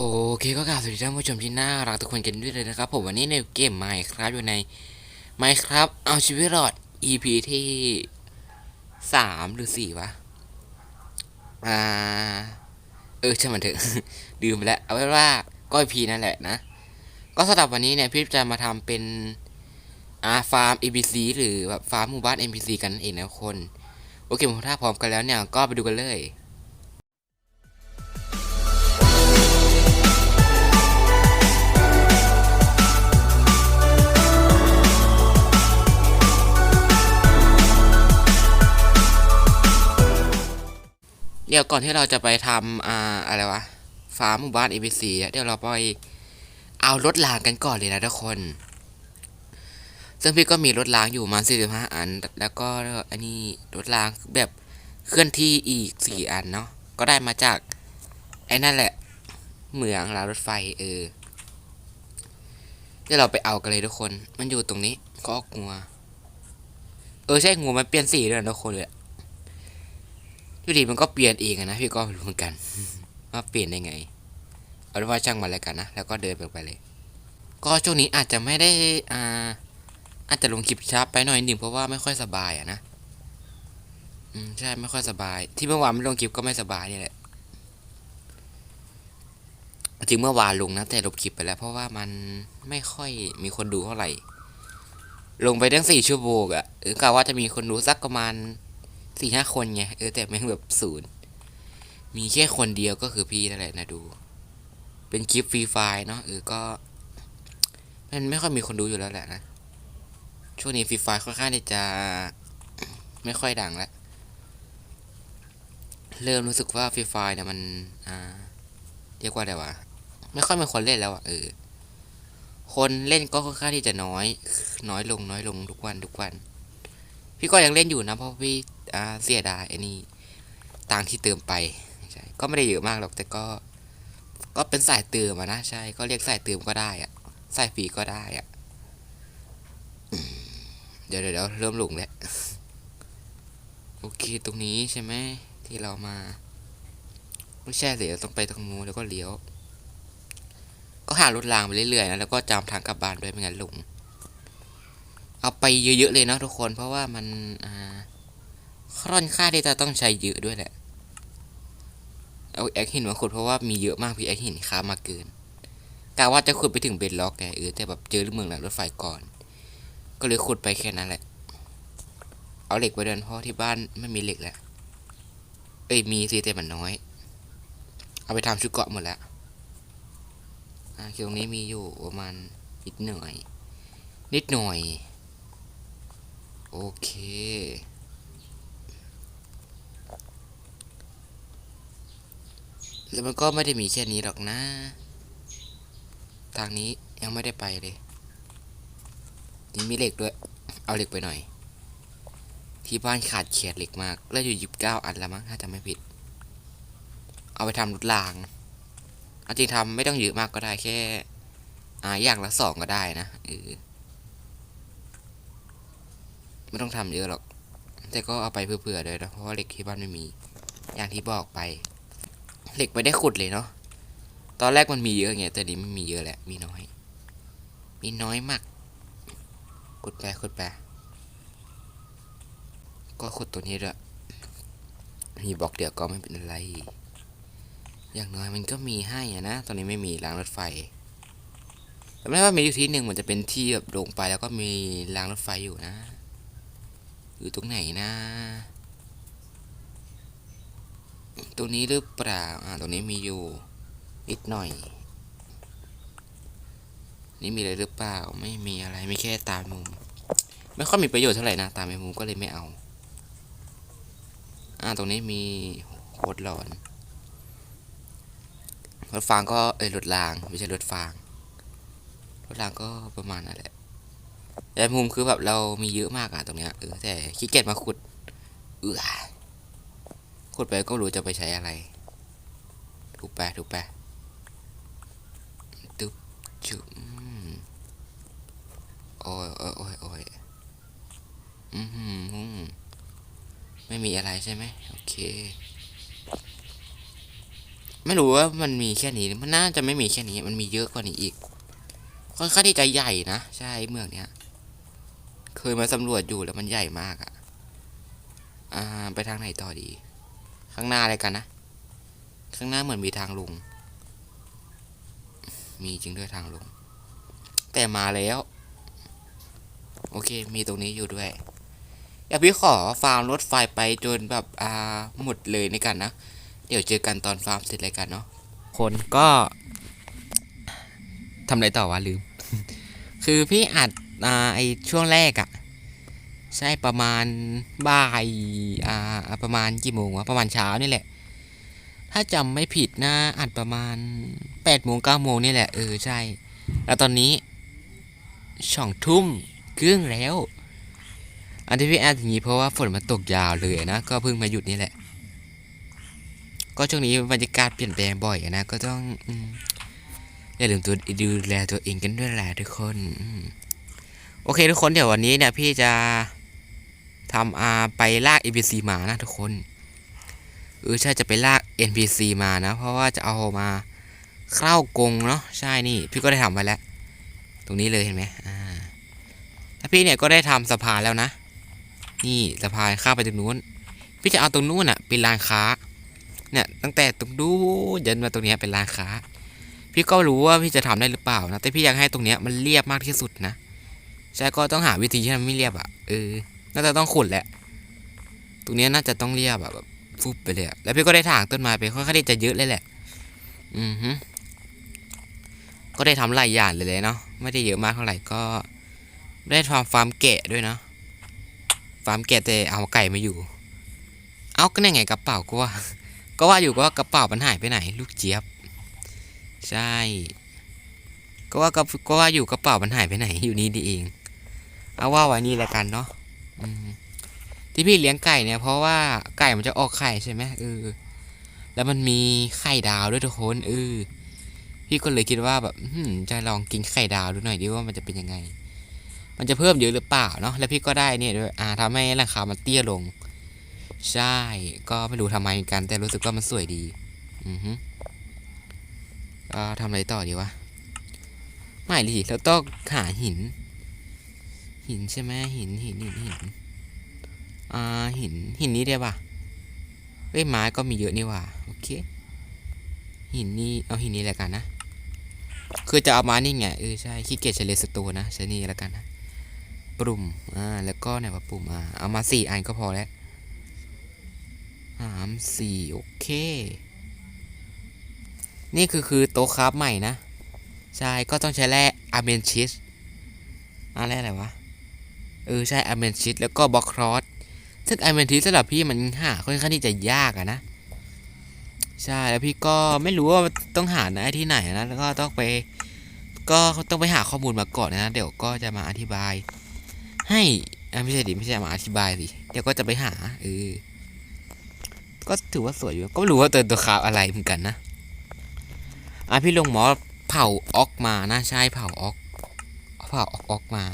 โอเคก็กล่าวสวัสดีท่านผู้ชมที่น่ารักทุกคนกันด้วยเลยนะครับผมวันนี้ในเกมไมค์ครับอยู่ในไมค์ครับเอาชีวิตรอด EP ที่สามหรือสี่วะ อ่า เออใช่างมันเถอะลืมไปแล้วเอาไว้ว่าก็ EP นั่นแหละนะ ก็สำหรับวันนี้เนี่ยพี่จะมาทำเป็นอาฟาร์ม ABC หรือแบบฟาร์มหมู่บ้าน NPC กันนั่นเองนะคน โอเคผมถ้าพร้อมกันแล้วเนี่ยก็ไปดูกันเลย เดี๋ยวก่อนที่เราจะไปทำอ่าอะไรวะฟาร์มหมู่บ้าน ABC เดี๋ยวเราไปเอารถล้างกันก่อนเลยนะทุกคน ซึ่งพี่ก็มีรถล้างอยู่ประมาณ45อัน แล้วก็อันนี้รถล้างแบบเคลื่อนที่อีก4อันเนาะก็ได้มาจากไอ้นั่นแหละ เหมืองรางรถไฟเออเดี๋ยวเราไปเอากันเลยทุกคน มันอยู่ตรงนี้ก็งัว เออใช่งัวมันเปลี่ยนสีด้วยนะทุกคนเลย อยู่ดีมันก็เปลี่ยนเองนะพี่ก็รู้เหมือนกันว่าเปลี่ยนได้ไง เอาเป็นว่าช่างมันแล้วกันนะ แล้วก็เดินไปเลย ก็ช่วงนี้อาจจะไม่ได้อ่าอาจจะลงคลิปช้าไปหน่อยหนึ่งเพราะว่าไม่ค่อยสบายอะนะอืมใช่ไม่ค่อยสบาย ที่เมื่อวานไม่ลงคลิปก็ไม่สบายนี่แหละจริงเมื่อวานลงนะแต่ลบคลิปไปแล้ว เพราะว่ามันไม่ค่อยมีคนดูเท่าไหร่ ลงไปตั้งสี่ชั่วโมงอะเออกะว่าจะมีคนดูสักประมาณ สี่ห้าคนไงเออแต่แม่งแบบศูนย์มีแค่คนเดียวก็คือพี่นั่นแหละนะดู เป็นคลิปฟรีไฟล์เนาะเออก็มันไม่ค่อยมีคนดูอยู่แล้วแหละนะ ช่วงนี้ฟรีไฟล์ค่อนข้างที่จะไม่ค่อยดังแล้ว เริ่มรู้สึกว่าฟรีไฟล์เนี่ยมัน อ่า เรียกว่าอะไรวะ ไม่ค่อยมีคนเล่นแล้วอะเออ คนเล่นก็ค่อนข้างที่จะน้อย น้อยลงน้อยลงทุกวันทุกวัน พี่ก็ยังเล่นอยู่นะเพราะพี่ เสียดายไอ้นี่ตังที่เติมไปใช่ก็ไม่ได้เยอะมากหรอกแต่ก็ ก็เป็นสายเติมอะนะใช่ ก็เรียกสายเติมก็ได้อะสายฟรีก็ได้อะเดี๋ยวเดี๋ยวเริ่มหลงแล้วโอเคตรงนี้ใช่ไหมที่เรามาไม่ใช่เดี๋ยวต้องไปตรงนู้นแล้วก็เลี้ยว ก็หารถรางไปเรื่อยๆนะแล้วก็จำทางกลับบ้านด้วยไม่งั้นหลงเอาไปเยอะๆเลยเนาะทุกคนเพราะว่ามันอ่า ค่อนข้างที่จะต้องใช้เยอะด้วยแหละเอาแอคหินมาขุดเพราะว่ามีเยอะมากพี่แอคหินค้ามาเกินกะว่าจะขุดไปถึงเบดล็อกไงเออแต่แบบเจอเมืองหลังรถไฟก่อน ก็เลยขุดไปแค่นั้นแหละ เอาเหล็กไปเดินเพราะที่บ้านไม่มีเหล็กแล้วเอ้ยมีสิแต่มันน้อย เอาไปทำชุดเกาะหมดแล้วอ่าคือตรงนี้มีอยู่ประมาณนิดหน่อย นิดหน่อย โอเค แล้วมันก็ไม่ได้มีแค่นี้หรอกนะ ทางนี้ยังไม่ได้ไปเลยนี่มีเหล็กด้วย เอาเหล็กไปหน่อย ที่บ้านขาดเขียดเหล็กมาก แล้วอยู่ยิบเก้าอันแล้วมั้งถ้าจำไม่ผิด เอาไปทำรถรางเอาจริงทำไม่ต้องเยอะมากก็ได้แค่ อ่าอย่างละสองก็ได้นะเออไม่ต้องทำเยอะหรอก แต่ก็เอาไปเผื่อๆเลยนะเพราะว่าเหล็กที่บ้านไม่มี อย่างที่บอกไป เหล็กไม่ได้ขุดเลยเนาะตอนแรกมันมีเยอะไงแต่นี้ไม่มีเยอะแหละมีน้อย มีน้อยมากขุดไปขุดไปก็ขุดตัวนี้ด้วยมีบล็อกเดียวก็ไม่เป็นไร อย่างน้อยมันก็มีให้อะนะ ตอนนี้ไม่มีรางรถไฟแต่ไม่ว่ามีอยู่ที่หนึ่งมันจะเป็นที่แบบลงไปแล้วก็มีรางรถไฟอยู่นะ อยู่ตรงไหนนะ ตรงนี้หรือเปล่า อ่า ตรงนี้มีอยู่นิดหน่อย นี่มีอะไรหรือเปล่า ไม่มีอะไร ไม่แค่ตามมุม ไม่ค่อยมีประโยชน์เท่าไหร่นะตามมุมก็เลยไม่เอา อ่า ตรงนี้มีโคตรหลอน รถฟางก็ เอ้ย รถราง ไม่ใช่รถฟาง รถรางก็ประมาณนั่นแหละ แต่มุมคือแบบเรามีเยอะมากอะตรงเนี้ย เออ แต่ขี้เกียจมาขุด เออ ขุดไปก็รู้จะไปใช้อะไร ถูกแปะถูกแปะตึ๊บจุ๊บอืมโอ้ยโอ้ยโอ้ยโอ้ยอืมหืมหืมไม่มีอะไรใช่ไหมโอเค ไม่รู้ว่ามันมีแค่นี้ มันน่าจะไม่มีแค่นี้ มันมีเยอะกว่านี้อีก ค่อนข้างที่จะใหญ่นะ ใช่เมืองเนี้ย เคยมาสำรวจอยู่แล้วมันใหญ่มากอะอ่า ไปทางไหนต่อดี ข้างหน้าอะไรกันนะ ข้างหน้าเหมือนมีทางลง มีจริงด้วยทางลง แต่มาแล้ว โอเค มีตรงนี้อยู่ด้วยอย่าพี่ขอฟาร์มรถไฟไปจนแบบอ่าหมดเลยในกันนะ เดี๋ยวเจอกันตอนฟาร์มเสร็จเลยกันเนาะ คนก็ทำอะไรต่อวะลืม คือพี่อัดอ่าไอช่วงแรกอะ ใช่ประมาณบ่ายอ่าประมาณกี่โมงวะประมาณเช้านี่แหละ ถ้าจำไม่ผิดนะอัดประมาณ8ปดโมงเก้าโมงนี่แหละเออใช่ แล้วตอนนี้ช่องทุ่มครึ่งแล้ว อันที่พี่แอดอย่างนี้เพราะว่าฝนมันตกยาวเลยนะก็เพิ่งมาหยุดนี่แหละ ก็ช่วงนี้บรรยากาศเปลี่ยนแปลงบ่อยนะก็ต้องอย่าลืมตัวดูแลตัวเองกันด้วยแหละทุกคน โอเคทุกคนเดี๋ยววันนี้เนี่ยพี่จะ ทำอาไปลาก NPC มานะทุกคนเออใช่จะไปลาก NPC มานะ เพราะว่าจะเอามาเข้ากงเนาะใช่นี่ พี่ก็ได้ทำไว้แล้ว ตรงนี้เลยเห็นไหมอ่าถ้าพี่เนี่ยก็ได้ทำสะพานแล้วนะ นี่สะพานข้ามไปตรงนู้น พี่จะเอาตรงนู้นอะเป็นร้านค้า เนี่ยตั้งแต่ตรงนู้นยันมาตรงนี้เป็นร้านค้า พี่ก็รู้ว่าพี่จะทำได้หรือเปล่านะแต่พี่อยากให้ตรงเนี้ยมันเรียบมากที่สุดนะใช่ก็ต้องหาวิธีที่มันไม่เรียบอะเออ น่าจะต้องขุดแหละ ตรงนี้น่าจะต้องเรียบแบบฟุบไปเลยแล้วพี่ก็ได้ถางต้นไม้ไปค่อนข้างที่จะเยอะเลยแหละ อือฮึก็ได้ทำหลายอย่างเลยเลยเนาะ ไม่ได้เยอะมากเท่าไหร่ก็ ได้ทำฟาร์มแกะด้วยเนาะ ฟาร์มแกะแต่เอาไก่มาอยู่ เอาก็ได้ไงกระเป๋าก็ว่า ก็ว่าอยู่ก็ว่ากระเป๋ามันหายไปไหน ลูกเจี๊ยบ ใช่ ก็ว่าก็ก็ว่าอยู่กระเป๋ามันหายไปไหนอยู่นี่ดีเอง เอาว่าไว้นี่แหละกันเนาะ ที่พี่เลี้ยงไก่เนี่ย เพราะว่าไก่มันจะออกไข่ใช่ไหมเออ แล้วมันมีไข่ดาวด้วยทุกคนเออพี่ก็เลยคิดว่าแบบจะลองกินไข่ดาวดูหน่อยดิว่ามันจะเป็นยังไง มันจะเพิ่มเยอะหรือเปล่าเนาะ แล้วพี่ก็ได้เนี่ยด้วยอ่าทำให้ราคามันเตี้ยลง ใช่ ก็ไม่รู้ทำไมเหมือนกัน แต่รู้สึกว่ามันสวยดี อือฮึก็ทำอะไรต่อดีวะ ไม่ดิเราต้องหาหิน หินใช่ไหมหินหินหินหินอ่าหินหินนี้ได้ปะเอ้ยไม้ก็มีเยอะนี่ว่าโอเคหินนี้เอาหินนี้แหละกันนะ คือจะเอามานี่ไงเออใช่ขี้เกียจใช้เลสตนนะใช้นี่แล้วกันนะปุ่มอ่าแล้วก็ไหนว่าปุ่มอ่าเอามาสี่อันก็พอแล้วสามสี่โอเค นี่คือคือโต๊ะคราฟใหม่นะ ใช่ก็ต้องใช้แร่อะเมนชิสอะไรอะไรวะ เออใช่อเมนชิสแล้วก็บล็อกครอสซึ่งอเมนชิสสำหรับพี่มันหาค่อนข้างที่จะยากอะนะใช่แล้วพี่ก็ไม่รู้ว่าต้องหาได้ที่ไหนนะแล้วก็ต้องไป ก็ต้องไปหาข้อมูลมาก่อนนะเดี๋ยวก็จะมาอธิบาย ให้ไม่ใช่ดิไม่ใช่มาอธิบายสิเดี๋ยวก็จะไปหาเออก็ถือว่าสวยอยู่ก็ไม่รู้ว่าตัวตัวคราฟอะไรเหมือนกันนะอะพี่ลงหมอเผาออกมานะใช่เผาออกเผาออกออกมา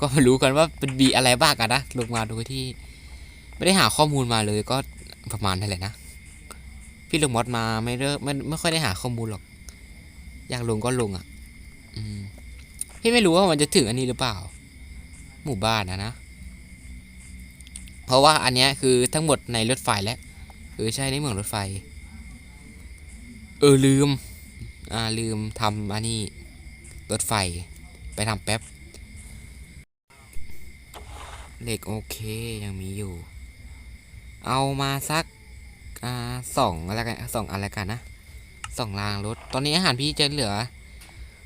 ก็ม่รู้กันว่าเป็นบีอะไรบ้างกันนะลงมาโดยที่ ไม่ได้หาข้อมูลมาเลยก็ประมาณนั่นแหละนะ พี่ลงมอดมาไม่เลิกไม่ไม่ค่อยได้หาข้อมูลหรอก อยากลงก็ลงอะ อืมพี่ไม่รู้ว่ามันจะถึงอันนี้หรือเปล่า หมู่บ้านนะนะ เพราะว่าอันเนี้ยคือทั้งหมดในรถไฟแล้วเออใช่ในเมืองรถไฟ เออลืม อ่าลืมทำอันนี้รถไฟไปทำแป๊บ เหล็กโอเคยังมีอยู่ เอามาสักอ่าสองอะไรกันสองอะไรกันนะสองรางรถ ตอนนี้อาหารพี่จะเหลือ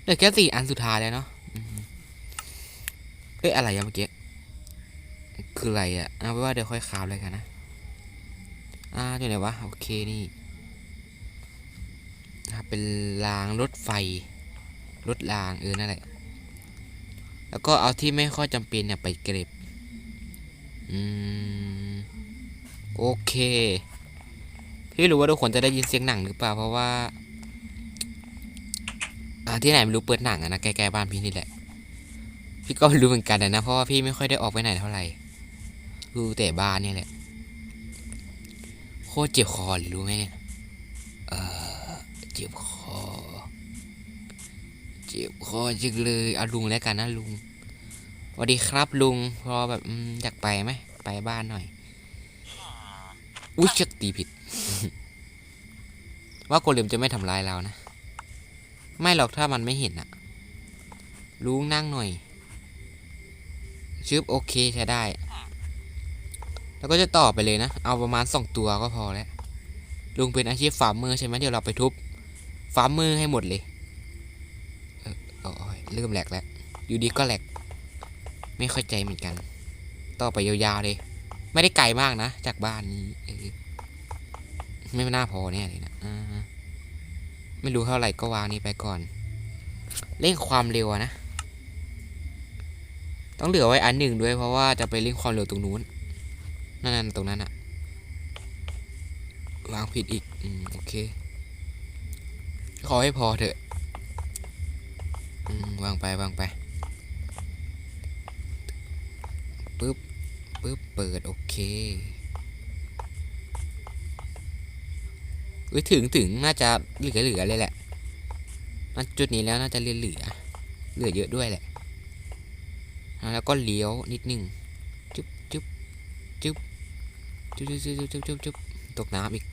เหลือแค่สี่อันสุดท้ายแล้วเนาะเอ้ยอะไรอะเมื่อกี้คืออะไรอะเอาไว้ว่าเดี๋ยวค่อยคาบเลยกันนะอ่าอยู่ไหนวะโอเคนี่เป็นรางรถไฟรถรางเออนั่นแหละแล้วก็เอาที่ไม่ค่อยจำเป็นเนี่ยไปเก็บ โอเค พี่รู้ว่าทุกคนจะได้ยินเสียงหนังหรือเปล่า เพราะว่าอ่าที่ไหนไม่รู้เปิดหนังอะนะใกล้ๆบ้านพี่นี่แหละ พี่ก็รู้เหมือนกันนะเพราะว่าพี่ไม่ค่อยได้ออกไปไหนเท่าไหร่ดูแต่บ้านนี่แหละ โคตรเจ็บคอเลยรู้ไหมเนี่ยเออเจ็บคอ เจ็บคอจังเลยอาลุงแล้วกันนะลุง วัสดีครับลุงพอแบบอืมอยากไปไหมไปบ้านหน่อย อุ้ยเชักตีผิด ว่าโกเลมจะไม่ทำร้ายเรานะ ไม่หรอกถ้ามันไม่เห็นอะลุงนั่งหน่อยชึบโอเคใช้ได้ แล้วก็จะต่อไปเลยนะ เอาประมาณสองตัวก็พอแล้ว ลุงเป็นอาชีพฟาร์มเมอร์ใช่ไหมเดี๋ยวเราไปทุบฟาร์มเมอร์ให้หมดเลยเออโอ้ยเริ่มแหลกแล้วอยู่ดีก็แหลก ไม่เข้าใจเหมือนกัน ต่อไปยาวๆเลย ไม่ได้ไกลมากนะ จากบ้านนี้ไม่น่าพอแน่เลยนะไม่รู้เท่าไหร่ก็วางนี้ไปก่อน เร่งความเร็วนะ ต้องเหลือไว้อันหนึ่งด้วยเพราะว่าจะไปเร่งความเร็วตรงนู้น นั่นๆตรงนั้นอะวางผิดอีก อืม โอเค ขอให้พอเถอะ อืม วางไป วางไป ปึ๊บปึ๊บเปิด โอเคเอ้ยถึงถึงน่าจะเหลือเหลือเลยแหละณจุดนี้แล้วน่าจะเหลือเหลือเหลือเยอะด้วยแหละ แล้วก็เลี้ยวนิดนึงจุ๊บจุ๊บจุ๊บจุ๊บจุ๊บจุ๊บจุ๊บจุ๊บจุ๊บตกน้ำอีก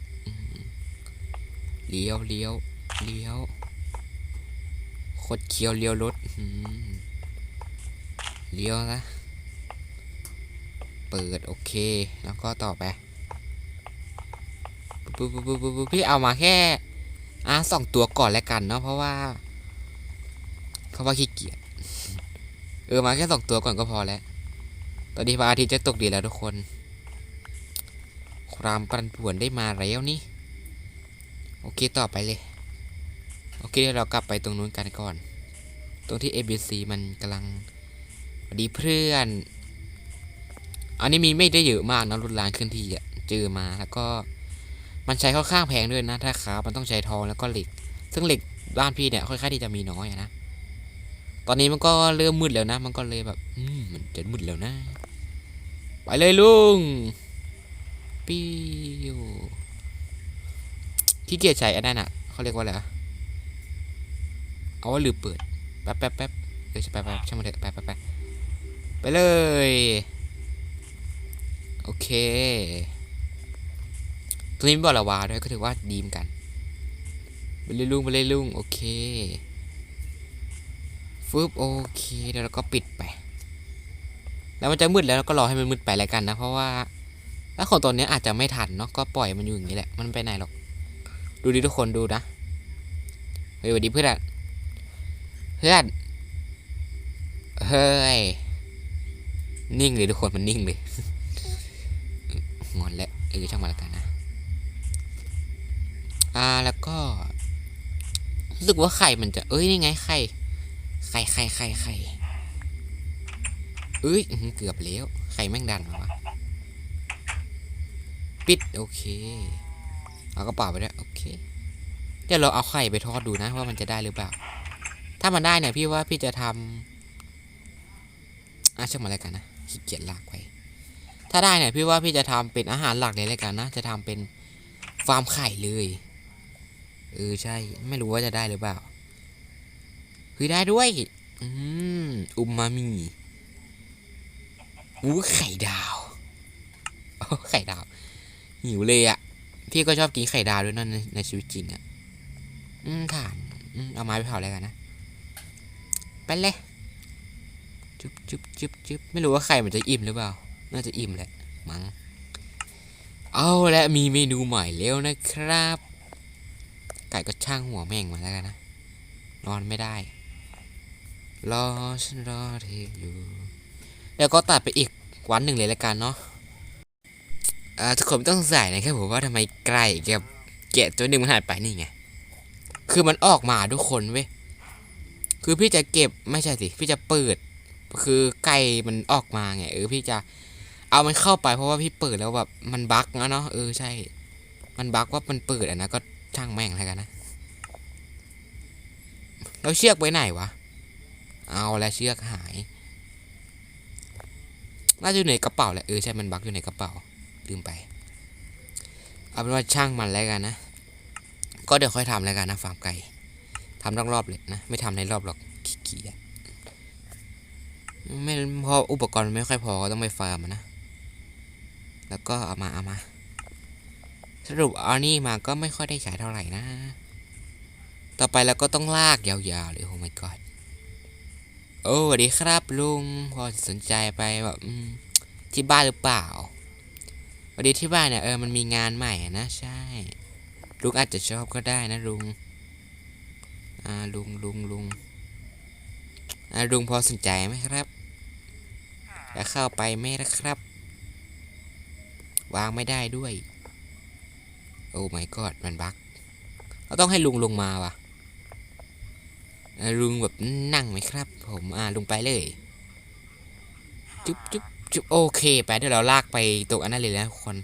เลี้ยวเลี้ยวเลี้ยวคดเคี้ยวเลี้ยวรถเลี้ยวนะ เปิดโอเค แล้วก็ต่อไปปุ๊บปุ๊บปุ๊บปุ๊บปุ๊บพี่เอามาแค่อะสองตัวก่อนแล้วกันเนาะเพราะว่าเพราะว่าขี้เกียจเออมาแค่สองตัวก่อนก็พอแล้ว ตอนนี้พระอาทิตย์จะตกดีแล้วทุกคน ความปั่นป่วนได้มาแล้วนี่ โอเคต่อไปเลย โอเคเดี๋ยวเรากลับไปตรงนู้นกันก่อน ตรงที่ ABC มันกำลังดีเพื่อน อันนี้มีไม่ได้เยอะมากนะรุนแรงขึ้นที่เจอมาแล้วก็มันใช้ค่อนข้างแพงด้วยนะ ถ้าขามันต้องใช้ทองแล้วก็เหล็ก ซึ่งเหล็กบ้านพี่เนี่ยค่อนข้างที่จะมีน้อยนะ ตอนนี้มันก็เริ่มมืดแล้วนะ มันก็เลยแบบ อืมมันจะมืดแล้วนะ ไปเลยลุงปิ้วขี้เกียจใช้อันนั้นอะเขาเรียกว่าอะไรอะเอาว่าลืมเปิด แป๊บแป๊บแป๊บเดี๋ยวจะไปไปช่างมันเถอะไปไปไปไปเลย โอเคตรงนี้มีบ่อลวาด้วยก็ถือว่าดีมกันไปเลยลุ่งไปเลยลุ่งโอเคฟึบโอเคเดี๋ยวเราก็ปิดไป แล้วมันจะมืดแล้วเราก็รอให้มันมืดไปแล้วกันนะเพราะว่าถ้าของตัวนี้อาจจะไม่ทันเนาะก็ปล่อยมันอยู่อย่างนี้แหละ มันไปไหนหรอก ดูดิทุกคนดูนะเฮ้ยสวัสดีเพื่อนเพื่อนเฮ้ยนิ่งเลยทุกคนมันนิ่งเลย อนแล้วเออช่างมันแล้วกันนะอ่าแล้วก็รู้สึกว่าไข่มันจะเอ้ยนี่ไงไข่ไข่ไข่ไข่ไข่เอ้ยอื้อหือเกือบแล้วไข่แม่งดันมาวะปิดโอเคเอากระเป๋าไปด้วยโอเคเดี๋ยวเราเอาไข่ไปทอดดูนะว่ามันจะได้หรือเปล่า ถ้ามันได้เนี่ยพี่ว่าพี่จะทำอะช่างมาแล้วกันนะขี้เกียจลากไป ถ้าได้เนี่ยพี่ว่าพี่จะทำเป็นอาหารหลักเลยแล้วกันนะ จะทำเป็นฟาร์มไข่เลย เออใช่ ไม่รู้ว่าจะได้หรือเปล่าเฮ้ยได้ด้วย อืมอุมามีอู้ไข่ดาวโอ้ไข่ดาว หิวเลยอะ่ะ พี่ก็ชอบกินไข่ดาวด้วยนั่นในในชีวิตจริงอะ่ะ อืมถ่านอืมเอาไม้ไปเผาอะไรกันนะ ไปเลย จุ๊บจุ๊บจุ๊บจุ๊บไม่รู้ว่าไข่มันจะอิ่มหรือเปล่า น่าจะอิ่มแหละมั้งเอาและมีเมนูใหม่แล้วนะครับ ไก่ก็ช่างหัวแม่งมาแล้วกันนะ นอนไม่ได้ รอฉันรอเธออยู่ แล้วก็ตัดไปอีกวันหนึ่งเลยละกันเนาะทุกคนต้องสงสัยนะครับผมว่าทำไมไก่กับแกะตัวหนึ่งมันหายไปนี่ไง คือมันออกมาทุกคนเว้ย คือพี่จะเก็บไม่ใช่สิ พี่จะเปิด คือไก่มันออกมาไงเออพี่จะ เอามันเข้าไปเพราะว่าพี่เปิดแล้วแบบมันบั๊กนะเนาะเออใช่ มันบั๊กว่ามันเปิดอะนะก็ช่างแม่งแล้วกันนะเราเชือกไว้ไหนวะเอาแล้วเชือกหายน่าจะอยู่ในกระเป๋าแหละเออใช่มันบักอยู่ในกระเป๋าลืมไป เอาเป็นว่าช่างมันแล้วกันนะ ก็เดี๋ยวค่อยทำแล้วกันนะฟาร์มไก่ทำรอบๆเลยนะไม่ทำในรอบหรอกขี้เกียจไม่เพออุปกรณ์ไม่ค่อยพอก็ต้องไปฟาร์มนะ แล้วก็เอามาเอามา สรุปเอานี่มาก็ไม่ค่อยได้ใช้เท่าไหร่นะ ต่อไปเราก็ต้องลากยาวๆเลยโอ้ my god โอ้สวัสดีครับลุงพอสนใจไปแบบอืมที่บ้านหรือเปล่าพอดีที่บ้านเนี่ยเออมันมีงานใหม่อะนะใช่ลุงอาจจะชอบก็ได้นะลุงอ่าลุงลุงลุงอ่าลุงพอสนใจไหมครับจะเข้าไปไหมนะครับ วางไม่ได้ด้วย โอ้ my god มันบั๊กเราต้องให้ลุงลงมาว่ะอ่าลุงแบบนั่งไหมครับ ผมอ่าลุงไปเลย จุ๊บจุ๊บจุ๊บโอเค ไปเดี๋ยวเราลากไปตรงอันนั้นเลยนะทุกคน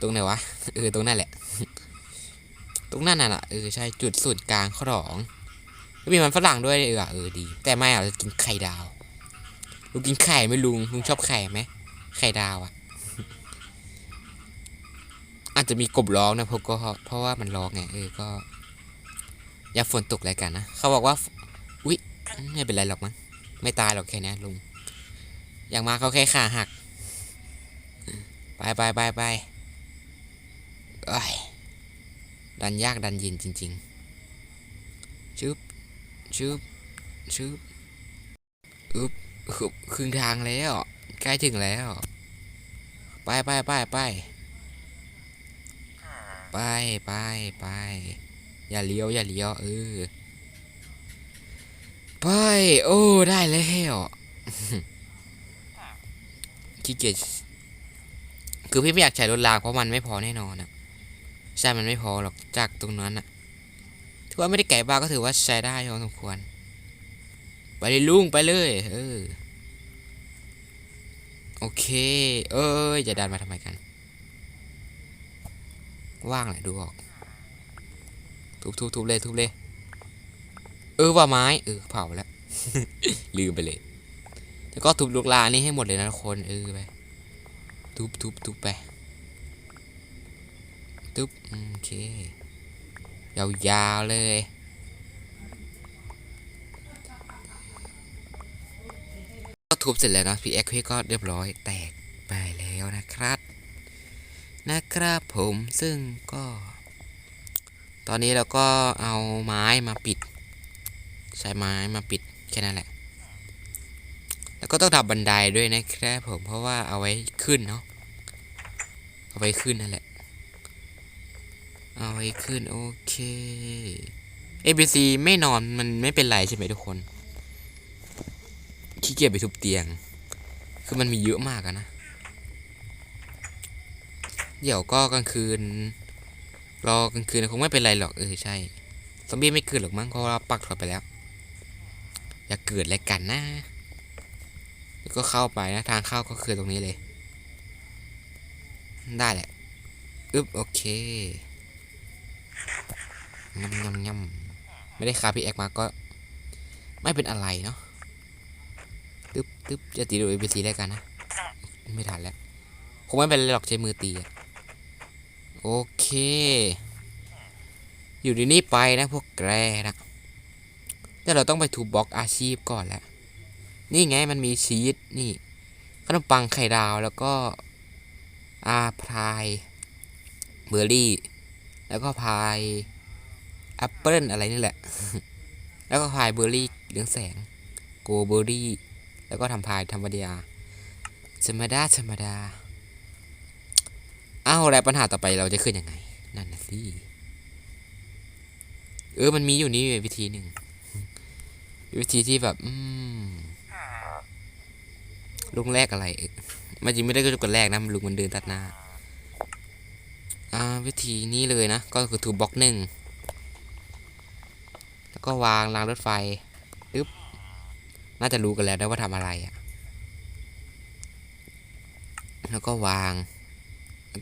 ตรงไหนวะ เออ ตรงนั่นแหละ ตรงนั้นน่ะเออ ใช่จุดศูนย์กลางของแล้วมีมันฝรั่งด้วยเออเออดี แต่ไม่เอาจะกินไข่ดาวลุงกินไข่ไหมลุงลุงชอบไข่ไหมไข่ดาวอะ อาจจะมีกบร้องนะเพราะก็เพราะว่ามันร้องไงเออก็ อย่าฝนตกแล้วกันนะเขาบอกว่าอุ๊ยไม่เป็นไรหรอกมั้งไม่ตายหรอกแค่นี้ลุงอย่างมาเขาแค่ขาหัก ไปไปไปไปดันยากดันเย็นจริง ๆชึบชึบชึบอึบอึบครึ่งทางแล้ว ใกล้ถึงแล้ว ไปไปไปไป ไปไปไปอย่าเลี้ยวอย่าเลี้ยวเออไปโอ้ได้แล้วขี้เกียจคือพี่ไม่อยากใช้รถรางเพราะมันไม่พอแน่นอนอะใช่มันไม่พอหรอกจากตรงนั้นอะถือว่าไม่ได้ไก่บ้าก็ถือว่าใช้ได้พอสมควร ไปเลยลุงไปเลย เออ โอเค เอ้ยจะดันมาทำไมกัน ว่างแหละดูออก ทุบทุบทุบเลยทุบเลย เออว่าไม้เออเผาแล้ว ลืมไปเลย แล้วก็ทุบลูกลานนี่ให้หมดเลยนะทุกคนเออไป ทุบทุบทุบไปตุ๊บโอเค ยาวๆเลยก็ทุบเสร็จแล้วนอะพี่แอ็กพี่ก็เรียบร้อยแตกไปแล้วนะครับ นะครับผมซึ่งก็ ตอนนี้เราก็เอาไม้มาปิด ใช้ไม้มาปิดแค่นั้นแหละ แล้วก็ต้องทำบันไดด้วยนะครับผมเพราะว่าเอาไว้ขึ้นเนาะเอาไว้ขึ้นนั่นแหละ เอาไว้ขึ้นโอเค ABC ไม่นอนมันไม่เป็นไรใช่ไหมทุกคนขี้เกียจไปทุบเตียง คือมันมีเยอะมากอะนะ เดี๋ยวก็กลางคืน รอกลางคืนคงไม่เป็นไรหรอกเออใช่ ซอมบี้ไม่เกิดหรอกมั้งเพราะเราปักถอดไปแล้ว อย่าเกิดอะไรกันนะ แล้วก็เข้าไปนะทางเข้าก็คือตรงนี้เลย ได้แหละ อึ๊บโอเคยำยำยำไม่ได้คาพี่แอกมาก็ ไม่เป็นอะไรเนาะตึ๊บตึ๊บจะตีดูเอ c ซีได้กันนะ ไม่ทันแล้ว คงไม่เป็นไรหรอกใช้มือตีอะ โอเค อยู่ในนี้ไปนะพวกแกนะแต่เราต้องไปทูบล็อกอาชีพก่อนแหละ นี่ไงมันมีชีสนี่ขนมปังไข่ดาวแล้วก็อาพายเบอร์รี่ แล้วก็พายแอปเปิลอะไรนี่แหละ แล้วก็พายเบอร์รี่เหลืองแสง โกเบอร์รี่ แล้วก็ทำพายธรรมดาธรรมดาธรรมดา อ้าวแล้วปัญหาต่อไปเราจะขึ้นยังไง นั่นนะสิเออมันมีอยู่นี่วิธีหนึ่งวิธีที่แบบอืมลุงแรกอะไรมันจริงไม่ได้ก็กดแรกนะลุงมันเดินตัดหน้า อ่า วิธีนี้เลยนะ ก็คือทูบล็อกหนึ่งแล้วก็วางรางรถไฟปึ๊บน่าจะรู้กันแล้วนะว่าทำอะไรอะ่ะ แล้วก็วาง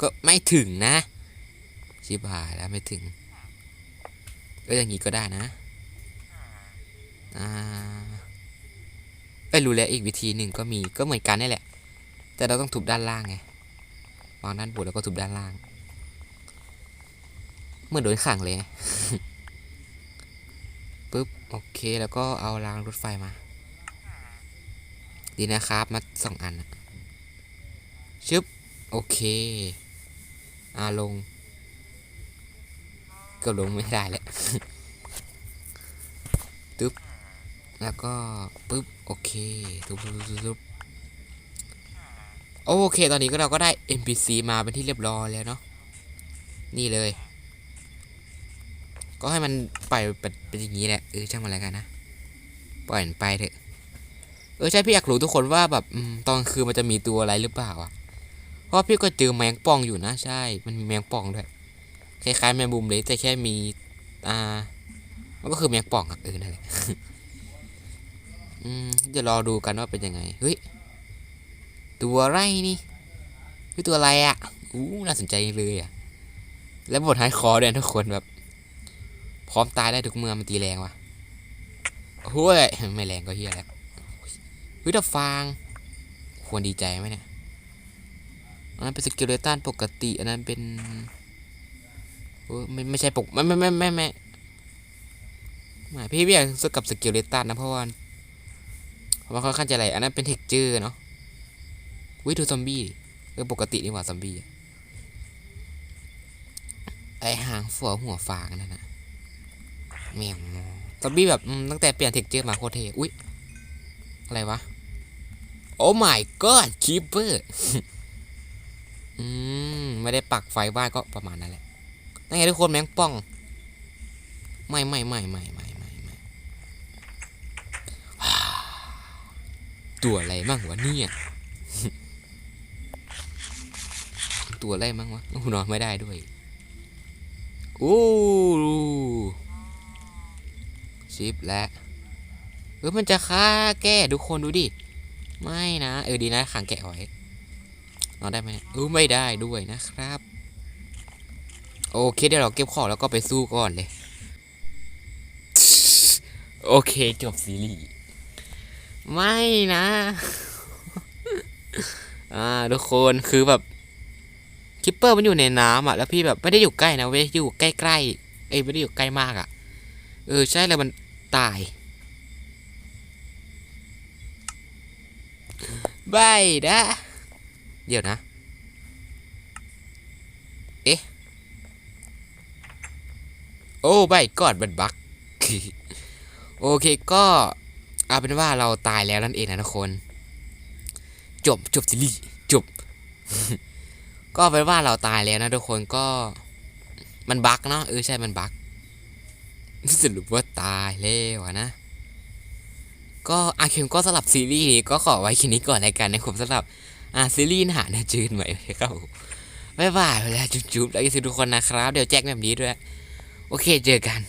ก็ไม่ถึงนะชิบหายแล้วไม่ถึง ก็อย่างนี้ก็ได้นะอ่าเอ้ยรู้แล้วอีกวิธีหนึ่งก็มีก็เหมือนกันนี่แหละ แต่เราต้องทุบด้านล่างไงวางด้านบนแล้วก็ทุบด้านล่าง เมื่อโดนขังเลยปุ๊บโอเคแล้วก็เอารางรถไฟมา ดีนะครับมาสองอันชึบ โอเคอาลง ก็ลงไม่ได้แหละตึ๊บ แล้วก็ปึ๊บ โอเคตึ๊บตึ๊บตึ๊บโอเค ตอนนี้ก็เราก็ได้ NPC มาเป็นที่เรียบร้อยแล้วเนาะ นี่เลย ก็ให้มันไปเป็นอย่างนี้แหละ เออ ช่างมันแล้วกันนะ ปล่อยมันไปเถอะ เออ ใช่พี่อยากรู้ทุกคนว่าแบบตอนคืนมันจะมีตัวอะไรหรือเปล่าอะ เพราะพี่ก็เจอแมงป่องอยู่นะใช่ มันมีแมงป่องด้วยคล้ายๆแมงมุมเลยแต่แค่มีอ่ามันก็คือแมงป่องอะเออนั่นแหละอืมเดี๋ยวรอดูกันว่าเป็นยังไงเฮ้ยตัวอะไรนี่เฮ้ยตัวอะไรอะอู้น่าสนใจเลยอะแล้วบทท้ายคอด้วยทุกคนแบบ พร้อมตายได้ทุกเมื่อมันตีแรงว่ะเฮ้ยไม่แรงก็เฮียแล้วเฮ้ยดาฟาง ควรดีใจไหมเนี่ย อันนั้นเป็นสกิลเลตันปกติ อันนั้นเป็นเออไม่ไม่ใช่ปกไม่ไม่ไม่ไม่ไม่ไม่พี่พี่อยากสกับสกิลเลตันนะเพราะว่าเพราะว่าค่อนข้างจะอะไรอันนั้นเป็นเทคเจอร์เนาะวิดูซอมบี้เออปกตินี่หว่าซอมบี้ไอหางฝัวหัวฟางนั่นนะแมวซอมบี้แบบตั้งแต่เปลี่ยนเทคเจอร์มาโคตรเท่อุ้ยอะไรวะโอ้ my god คีเปอร์ อืม ไม่ได้ปักไฟบ้านก็ประมาณนั้นแหละนั่นไงทุกคนแมงป่อง ไม่ไม่ไม่ไม่ไม่ไม่ไม่ตัวอะไรมั่งวะเนี่ยตัวอะไรมั่งวะโอ้นอนไม่ได้ด้วยโอ้ชิปและเออมันจะฆ่าแก้ทุกคนดูดิ ไม่นะ เออดีนะขังแกะไว้ นอนได้ไหมเนี่ยเออไม่ได้ด้วยนะครับ โอเคเดี๋ยวเราเก็บของแล้วก็ไปสู้ก่อนเลย โอเคจบซีรีส์ไม่นะ อ่าทุกคนคือแบบคิปเปอร์มันอยู่ในน้ำอะแล้วพี่แบบไม่ได้อยู่ใกล้นะเว้ยอยู่ใกล้ๆเอ้ยไม่ได้อยู่ใกล้มากอะ เออใช่แล้วมันตายบายนะ เดี๋ยวนะ เอ๊ะ โอ้ใบกอดมันบักโอเคก็เอาเป็นว่าเราตายแล้วนั่นเองนะทุกคน จบจบซีรีส์จบ ก็เป็นว่าเราตายแล้วนะทุกคนก็มันบักเนาะเออใช่มันบักสรุปว่าตายแล้วะนะ ก็อาคิมก็สลับซีรีส์นี้ก็ขอไว้แค่นี้ก่อนรายการในผมสำหรับ อะซีรีส์หาเนื้อจืดใหม่ครับบ๊ายบายเวลาจุ๊บๆแล้วก็ทุกคนนะครับ เดี๋ยวแจ้งแบบนี้ด้วย โอเคเจอกัน